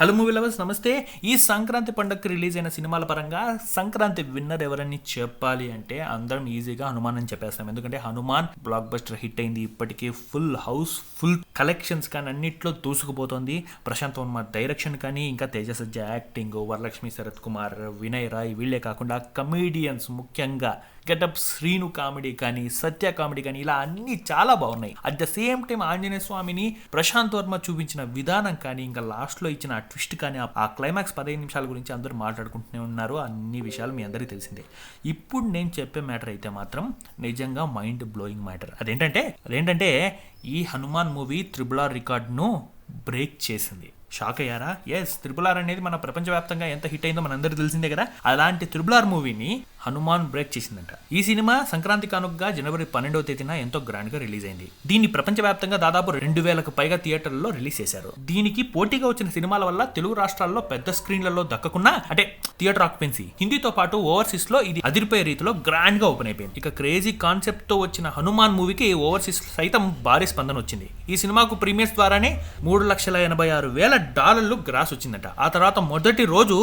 Hello movie lovers నమస్తే. ఈ సంక్రాంతి పండుగకి రిలీజ్ అయిన సినిమాల పరంగా సంక్రాంతి విన్నర్ ఎవరని చెప్పాలి అంటే అందరం ఈజీగా హనుమాన్ అని చెప్పేస్తాం. ఎందుకంటే హనుమాన్ బ్లాక్ బస్టర్ హిట్ అయింది. ఇప్పటికీ ఫుల్ హౌస్ ఫుల్ కలెక్షన్స్ కానీ అన్నిట్లో దూసుకుపోతుంది. ప్రశాంత్ వర్మ డైరెక్షన్ కానీ ఇంకా తేజసజ్జ యాక్టింగ్ వరలక్ష్మి శరత్ కుమార్ వినయ్ రాయ్ వీళ్ళే కాకుండా కమీడియన్స్ ముఖ్యంగా గెటప్ శ్రీను కామెడీ కానీ సత్య కామెడీ కానీ ఇలా అన్ని చాలా బాగున్నాయి. At the same time Anjaneya స్వామిని ప్రశాంత్ వర్మ చూపించిన విధానం కానీ ఇంకా లాస్ట్లో ఇచ్చిన ట్విస్ట్ కానీ ఆ- క్లైమాక్స్ పదిహేను నిమిషాల గురించి అందరూ మాట్లాడుకుంటూనే ఉన్నారు. అన్ని విషయాలు మీ అందరికీ తెలిసిందే. ఇప్పుడు నేను చెప్పే మ్యాటర్ అయితే మాత్రం నిజంగా మైండ్ బ్లోయింగ్ మ్యాటర్ అదేంటంటే అదేంటంటే ఈ హనుమాన్ మూవీ త్రిబుల్ ఆర్ రికార్డ్ను బ్రేక్ చేసింది. షాక్ అయ్యారా? ఎస్ త్రిబుల్ ఆర్ అనేది మన ప్రపంచవ్యాప్తంగా ఎంత హిట్ అయిందో మనందరికీ తెలిసిందే కదా. అలాంటి త్రిబుల్ ఆర్ మూవీని హనుమాన్ బ్రేక్ చేసిందంట. ఈ సినిమా సంక్రాంతి కానుకగా జనవరి పన్నెండవ తేదీన ఎంతో గ్రాండ్గా రిలీజ్ అయింది. దీన్ని ప్రపంచవ్యాప్తంగా దాదాపు రెండు వేలకు పైగా థియేటర్లలో రిలీజ్ చేశారు. దీనికి పోటీగా వచ్చిన సినిమాల వల్ల తెలుగు రాష్ట్రాల్లో పెద్ద స్క్రీన్లలో దక్కకున్నా అంటే థియేటర్ ఆక్యుపెన్సీ. హిందీతో పాటు ఓవర్సీస్లో ఇది అదిరిపోయే రీతిలో గ్రాండ్గా ఓపెన్ అయిపోయింది. ఇక క్రేజీ కాన్సెప్ట్తో వచ్చిన హనుమాన్ మూవీకి ఓవర్సీస్ సైతం భారీ స్పందన వచ్చింది. ఈ సినిమాకు ప్రీమియర్స్ ద్వారానే మూడు లక్షల ఎనభై ఆరు వేల డాలర్లు గ్రాస్ వచ్చిందట. ఆ తర్వాత మొదటి రోజు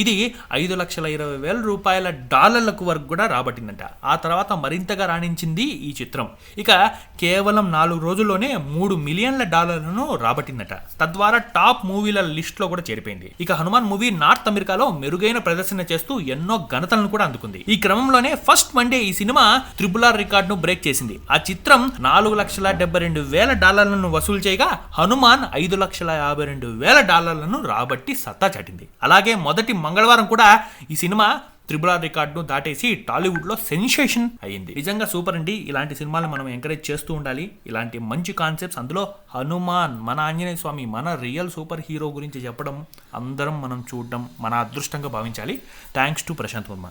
ఇది ఐదు లక్షల ఇరవై వేల రూపాయల డాలర్లకు వరకు కూడా రాబట్టిందంట. ఆ తర్వాత మరింతగా రాణించింది ఈ చిత్రం. ఇక కేవలం నాలుగు రోజుల్లోనే మూడు మిలియన్ల డాలర్లను రాబట్టిందట. తద్వారా టాప్ మూవీల లిస్ట్లో కూడా చేరిపోయింది. ఇక హనుమాన్ మూవీ నార్త్ అమెరికాలో మెరుగైన ప్రదర్శన చేస్తూ ఎన్నో ఘనతలను కూడా అందుకుంది. ఈ క్రమంలోనే ఫస్ట్ మండే ఈ సినిమా త్రిపుల్ ఆర్ రికార్డును బ్రేక్ చేసింది. ఆ చిత్రం నాలుగు లక్షల డెబ్బై రెండు వేల డాలర్లను వసూలు చేయగా హనుమాన్ ఐదు లక్షల యాభై రెండు వేల డాలర్లను రాబట్టి సత్తా చాటింది. అలాగే మొదటి మంగళవారం కూడా ఈ సినిమా త్రిబుల్ ఆర్ రికార్డును దాటేసి టాలీవుడ్లో సెన్సేషన్ అయింది నిజంగా సూపర్ అండి. ఇలాంటి సినిమాలు మనం ఎంకరేజ్ చేస్తూ ఉండాలి. ఇలాంటి మంచి కాన్సెప్ట్స్ అందులో హనుమాన్ మన ఆంజనేయ స్వామి మన రియల్ సూపర్ హీరో గురించి చెప్పడం అందరం మనం చూడడం మన అదృష్టంగా భావించాలి. Thanks to Prashanth Varma.